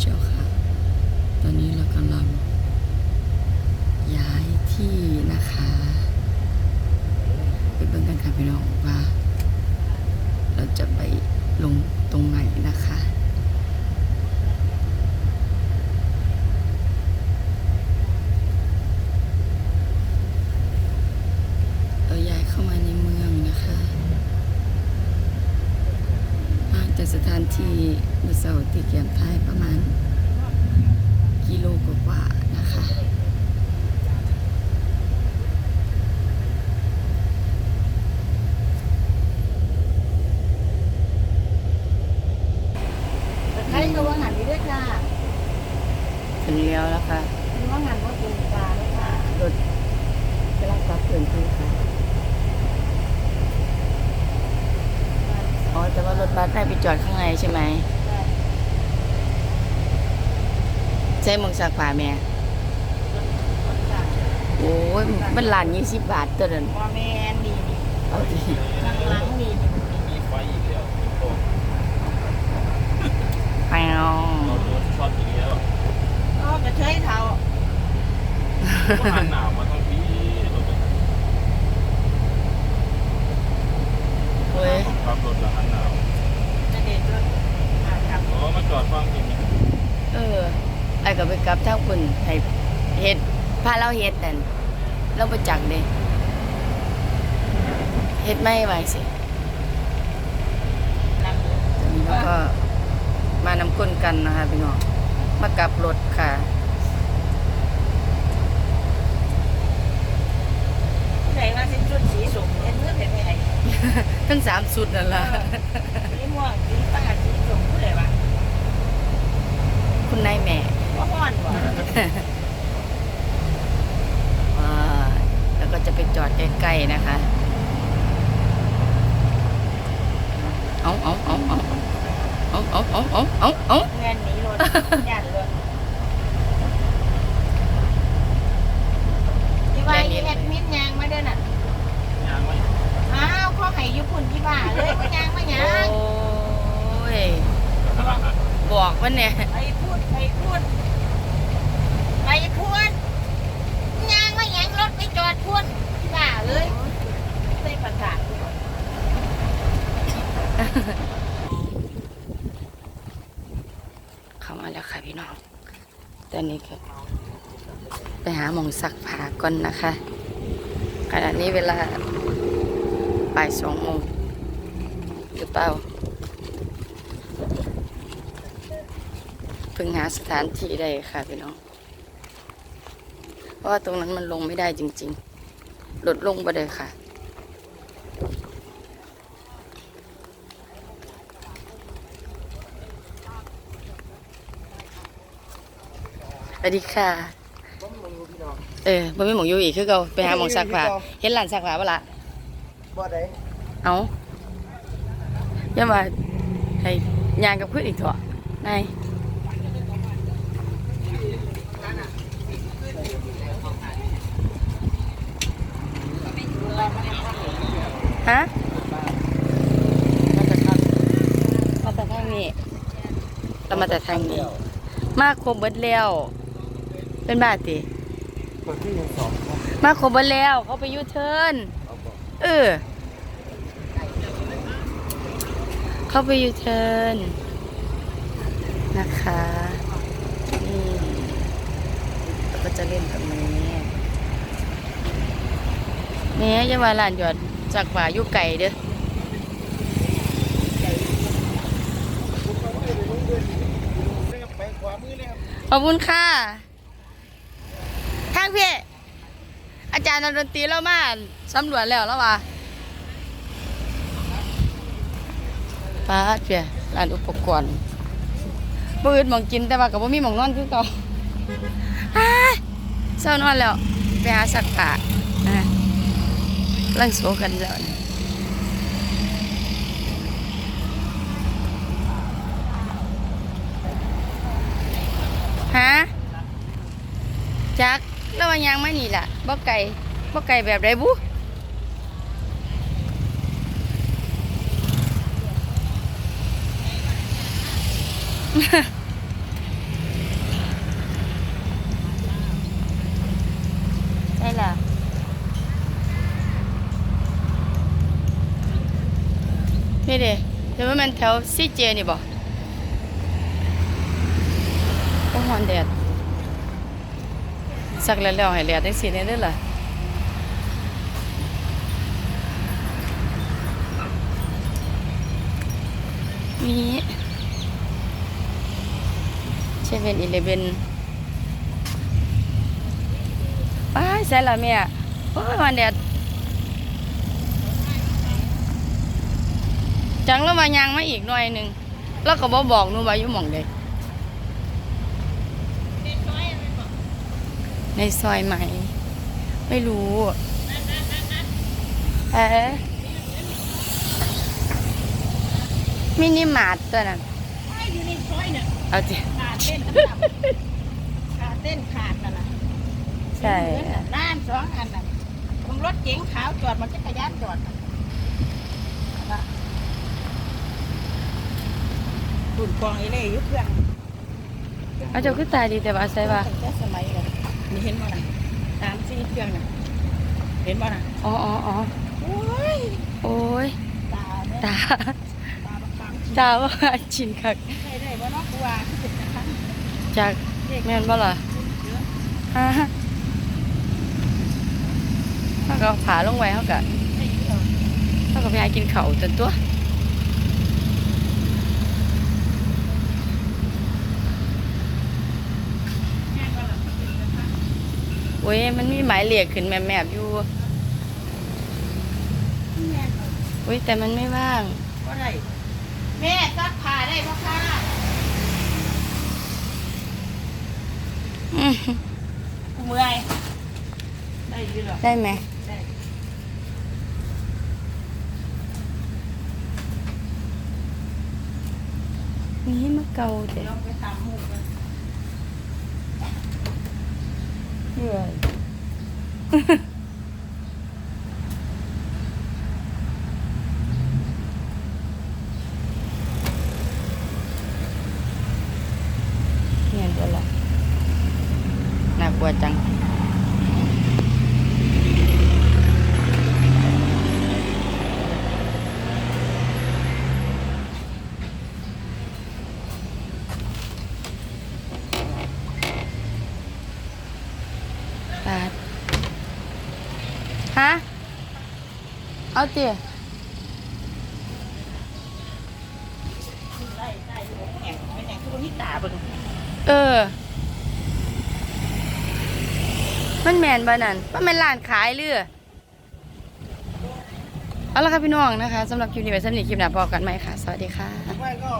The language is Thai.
เชียวค่ะ ตอนนี้เรากำลังย้ายที่นะคะไปเบิ่งกันค่ะพี่น้องว่า เราจะไปลงตรงไหนนะคะ เราย้ายเข้ามาในเมืองนะคะห่างจากสถานที่ มือเสาร์ที่เกียมท้ายประมาณ กิโลกว่าๆนะคะใครก็ว่างานนี้ด้วยค่ะถึงแล้วแล้วค่ะว่างานว่าเป็นปลาด้วยค่ะรถกำลังปรับเปลี่ยนที่ค่ะ อ๋อแต่ว่ารถบัสได้ไปจอดข้างในใช่ไหมใช้หมองสักผ้าแม่ โอ้ยมันล้านยี่สิบบาทตัวนั้นว่าแมนดีนี่เอาดินั่งหลังดีนี่มีไฟอีกแล้วโอ้ไปเอาเราโดนช็อตอีกแล้วก็กระเทยเท่าก็หันหนาวมาทั้งปีรถ เฮ้ย ขับรถแล้วหันหนาว จะเด็ดรถอ่าครับ โอ้มาจอดฟังอย่างนี้ เออ ไอ้ก็ไปกลับทางคุณให้เฮ็ดพาเราเฮ็ดนั่นเราไปจักเด้เฮ็ดไม่ไหวสินั่งตอนนี้เราก็มานำก้นกันนะคะพี่น้องมากลับรถค่ะผู้ใดว่าสิ้นชุดสีสุ่มเห็นเพื่อนเห็นไงทั้งสามสุดนั่นล่ะสีม่วงสีฟ้าสีสุ่มผู้ใดวะคุณนายแม่ว่าห้อนบ่อ่า แล้วก็จะไปจอดใกล้ๆนะคะ เอาเอาเอาเอาเอาเอาเอาเอาเอาเอาเงินหนีรถยันรถที่ว่าอีเฮ็ดมิดยางมาเด้อน่ะยางไว้อ้าวข้อไห้ยุพุ่นที่บ้าเลยก็ยางมาหยังโอ้ยบอกว่าเนี่ย ไปพูดไปพูดไปพูดยางมาหยังรถไปจอดพูดที่บ้าเลยใส่ประกาศ เข้ามาแล้วค่ะพี่น้องต อนนี้ก็ไปหาหมองสักผาก่อนนะคะ ขณะนี้เวลาบ่ายสองโมงหรือเปล่าเพิ่งหาสถานที่ได้ค่ะพี่น้อง เพราะว่าตรงนั้นมันลงไม่ได้จริงๆลดลงไปเลยค่ะ สวัสดีค่ะ เออบ่มีหมองอยู่อีกคือเก่าไปหาหมองซักผ้าเห็นร้านซักผ้าบ่ล่ะบ่ได้เอาอย่ามาให้ยางกับเพื่อนอีกเถอะนายฮะมาแต่ทางมาแต่ทางนี้เรามาแต่ทางนี้ มาครบเบิดแล้ว เป็นบ้าติเปิดที่ยังสองครับมาครบเบิดแล้วเขาไปยูเทิร์นเออเข้าไปยูเทิร์นนะคะนี่เราก็จะเล่นกับนี้นี่อยาว่าหลานหยอดจากป่าอยุไก่เด้อไปขวามือเลยครับขอบคุณค่ะทา งพี่ อาจารย์นักดนตรีเรามาสำรวจแล้วแล้วว่าป้าดเพียร้านอุปกรณ์บ่อื่นหมองกินแต่ว่ากับบ่มีหมองนอนคือเก่าอ้ายเศร้านอนแล้วไปหาสักผ้านะกำลังโซกันแล้ว บ่ไก่บ่ไก่แบบใดบุ đây là đây nè thế mình theo xí chê nè bỏ. Có hoàn đẹp. สักแล้วแล้วให้แลดจังซี่แน่เด้อล่ะมีเชเว่นอีเลเว่นป้าใส่ละแม่โอ้ยฮอนแดดจังแล้วมายางมาอีกหน่อยหนึ่งแล้วก็บอบอกหนูว่าอยู่หม่องใด ในซอยไหม ไม่รู้ เอ๊ะมินิมาร์ทตัวนั้นไม่อยู่ในซอยเนี่ยเอาจิขาเต้นดำๆขาเต้นขาดนั่นน่ะใช่ร้านสองอันน่ะมึงรถเก๋งขาวจอดมันจักรยานจอดน่ะน่ะปุ่นกองไอ้เล่ยุคเครื่องเอาเจ้าคือตายดีแต่ว่าใส่ว่าตั้งแต่สมัยเล ยมีเห็นบ่น่ะสามสี่เครื่องน่ะเห็นบ่น่ะอ๋ออ๋ออ๋อโอ้ยโอ้ยตาเนี่ยตาตาบักฟังตาว่าชินคักได้ได้บ่เนาะกูว่าคือเป็นจังซั่นจากแม่นบ่ล่ะฮะเขาก็ผาลงไว้เขาก็ได้เดียวเขาก็ไปหากินเขาวจนตัว แม่นบ่ล่ะเป็นจังซั่น โอ้ยมันมีหมายเลขขึ้นแมบๆอยู่แม่นบ่โอ้ยแต่มันไม่ว่างบ่ได้แม่ซักผ้าได้บ่คะอืมกูเมื่อยได้อยู่หรอได้ไหมได้นี่มะเกาเด็ลองไปตามหมู่กัน เหนื่อยเงียบไปละน่ากลัวจัง บาทฮะ เอาเตี๋ยได้ได้อยู่แหงไม่แหงคือบ่มีตาเบิ่งเออ มันแมนบ้านั่นมันแมนร้านขายเรือเอาละค่ะพี่น้องนะคะสำหรับคลิปนี้ไว้สำหรับคลิปหน้าพอกันไหมค่ะ สวัสดีค่ะไม่ก็